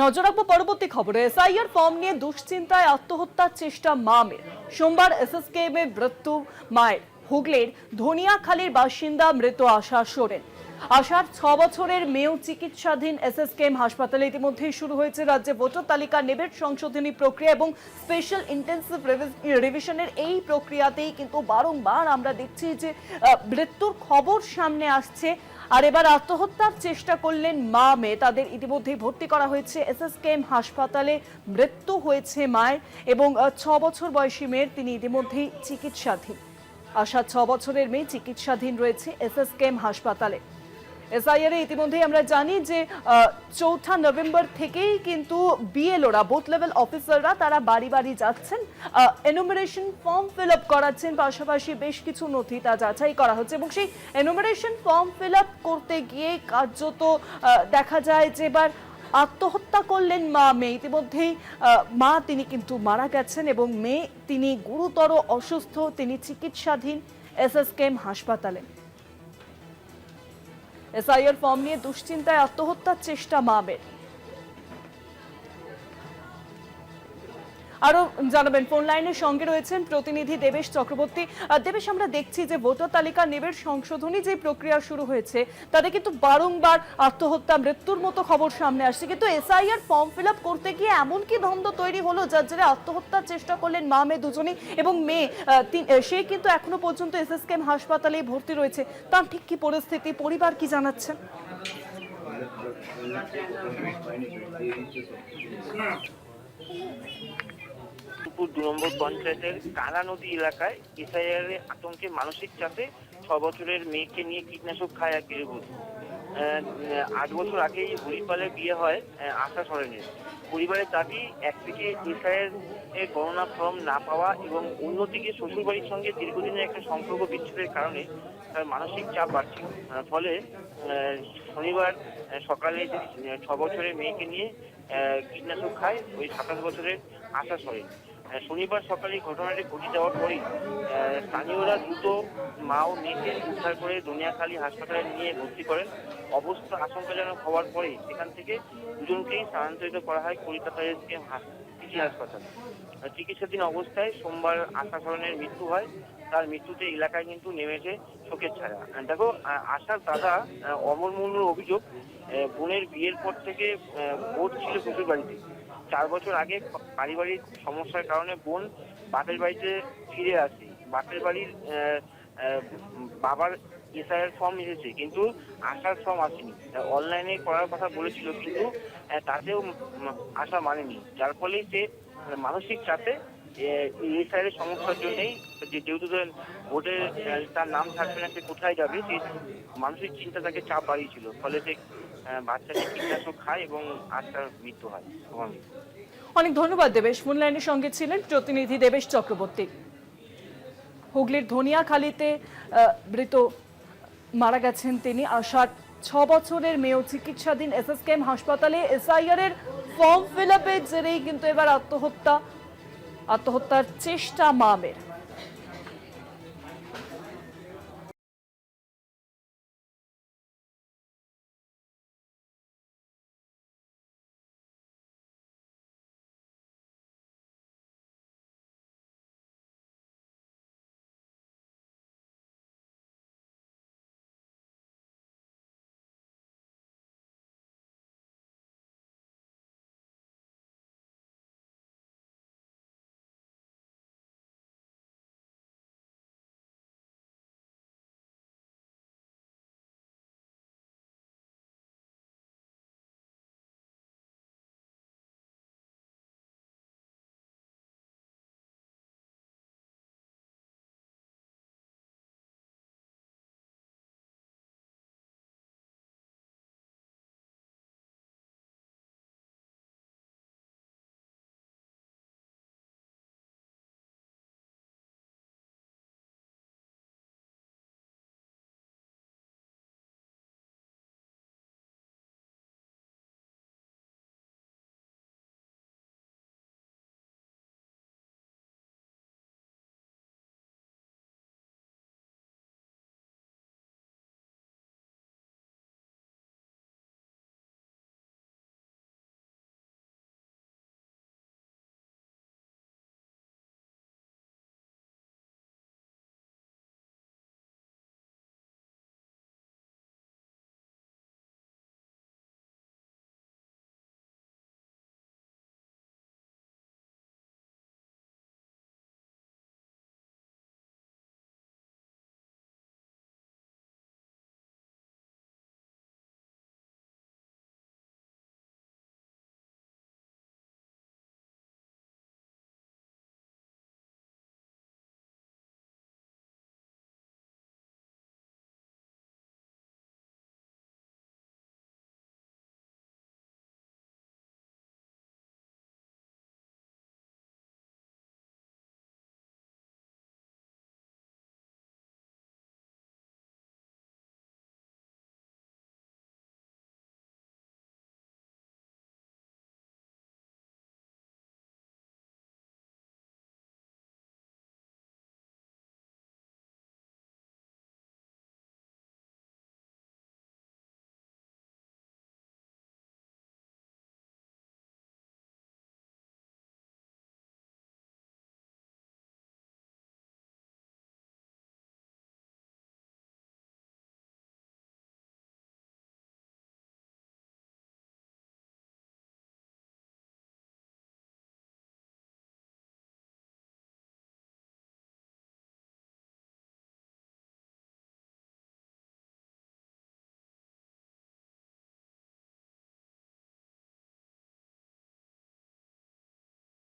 নজর রাখব পরবর্তী খবরে। এসআইআর ফর্ম নিয়ে দুশ্চিন্তায় আত্মহত্যার চেষ্টা মামের। সোমবার এসএসকেএম মৃত্যু, মায়ের। হুগলির ধনিয়াখালীর বাসিন্দা মৃত আশা সোরেন। আশার ছ বছরের মেয়েও চিকিৎসাধীন এসএসকেএম হাসপাতালে ইতিমধ্যেই শুরু হয়েছে রাজ্যে ভোটার তালিকা নেবের সংশোধনী প্রক্রিয়া এবং স্পেশাল ইন্টেন্সিভ রিভিশনের এই প্রক্রিয়াতেই কিন্তু বারংবার আমরা দেখছি যে মৃত্যুর খবর সামনে আসছে। আর এবার আত্মহত্যার চেষ্টা করলেন মা, মেয়ে। তাদের ইতিমধ্যেই ভর্তি করা হয়েছে এস এস এসএসকেএম হাসপাতালে। মৃত্যু হয়েছে মায়ের এবং ছ বছর বয়সী মেয়ের তিনি ইতিমধ্যেই চিকিৎসাধীন। আশা ছ বছরের মেয়ে চিকিৎসাধীন রয়েছে এস এস এসএসকেএম হাসপাতালে। এসআইআর এ ইতিমধ্যেই আমরা জানি যে চৌঠা নভেম্বর থেকেই কিন্তু বিএলওরা বুথ লেভেল অফিসাররা তারা বাড়ি বাড়ি যাচ্ছেন। এনুমারেশন ফর্ম ফিল আপ করাচ্ছেন। পাশাপাশি বেশ কিছু নথি তা যাচাই করা হচ্ছে এবং সেই এনুমারেশন ফর্ম ফিল আপ করতে গিয়ে কার্যত দেখা যায় যে এবার আত্মহত্যা করলেন মা, মেয়ে। ইতিমধ্যেই মা তিনি কিন্তু মারা গেছেন এবং মেয়ে তিনি গুরুতর অসুস্থ। তিনি চিকিৎসাধীন এসএসকেএম হাসপাতালে। এসআইআর ফর্ম নিয়ে দুশ্চিন্তায় আত্মহত্যার চেষ্টা মাবের আরও জানাবেন ফোন লাইনের সঙ্গে রয়েছেন প্রতিনিধি দেবেশ চক্রবর্তী। দেবেশ, আমরা দেখছি যে ভোটার তালিকা নেবের সংশোধনী যে প্রক্রিয়া শুরু হয়েছে, তাতে কিন্তু বারংবার আত্মহত্যা, মৃত্যুর মতো খবর সামনে আসছে। কিন্তু এসআইআর ফর্ম ফিল করতে গিয়ে এমন কি দ্বন্দ্ব তৈরি হলো, যার জেরে আত্মহত্যার চেষ্টা করলেন মা, মেয়ে দুজনেই এবং মেয়ে সে কিন্তু এখনও পর্যন্ত এসএসকেএম হাসপাতালে ভর্তি রয়েছে। তার ঠিক কি পরিস্থিতি, পরিবার কি জানাচ্ছেন দুপুর দু নম্বর পঞ্চায়েতের কালা নদী এলাকায় এসআইআর এর আতঙ্কে মানসিক চাপে ছ বছরের মেয়েকে নিয়ে কীটনাশক খায় এক গৃহবধূ। আট বছর আগেই হরিপালে বিয়ে হয় আশা সরেনের। পরিবারের দাবি একদিকে এসআইআর এর গণনা ফর্ম না পাওয়া এবং অন্যদিকে শ্বশুরবাড়ির সঙ্গে দীর্ঘদিনের একটা সম্পর্ক বিচ্ছেদের কারণে তার মানসিক চাপ বাড়ছে। ফলে শনিবার সকালে ছ বছরের মেয়েকে নিয়ে কীটনাশক খায় ওই সাতাশ বছরের আশা সরেন। শনিবার সকালে ঘটনাটি ঘটে যাওয়ার পরেই স্থানীয়রা দ্রুত মা ও মেয়েকে উদ্ধার করে দুনিয়াখালী হাসপাতালে নিয়ে ভর্তি করেন। অবস্থা আশঙ্কাজনক হওয়ার পরে সেখান থেকে দুজনকেই স্থানান্তরিত করা হয় কলকাতা এসকেএম সিটি হাসপাতাল। চিকিৎসাধীন অবস্থায় সোমবার আশা সরণের মৃত্যু হয়। তার মৃত্যুতে এলাকায় কিন্তু নেমেছে শোকের আহ, দেখো আশার দাদা অমর মুর্মুর অভিযোগ বোনের বিয়ের পর থেকে ভোট ছিল শ্বশুর বাড়িতে। চার বছর আগে পারিবারিক সমস্যার কারণে বোন বাপের বাড়িতে ফিরে আসে। বাপের বাড়ির বাবার এসআইআর ফর্ম এসেছে, কিন্তু আশার ফর্ম আসেনি। অনলাইনে করার কথা বলেছিল, কিন্তু তাতেও আশা মানেনি। যার ফলে সে মানে মানসিক চাপে এসআইআর এর সমস্যার জন্যই যেহেতু ভোটে তার নাম থাকবে না, সে কোথায় যাবে সেই মানসিক চিন্তা তাকে চাপ বাড়িয়েছিল। ফলে সে আহ, বাচ্চাকে কীটনাশক খায় এবং মৃত্যু হয় অনেক ধন্যবাদ দেবেশ। লাইনের সঙ্গে ছিলেন প্রতিনিধি দেবেশ চক্রবর্তী। হুগলির ধনিয়াখালীতে মৃত মারা গেছেন তিনি। আশার ছ বছরের মেয়েও চিকিৎসাধীন এস এস কেম হাসপাতালে এসআইআর এর ফর্ম ফিল আপের জেরেই কিন্তু এবার আত্মহত্যা। আত্মহত্যার চেষ্টা মামের।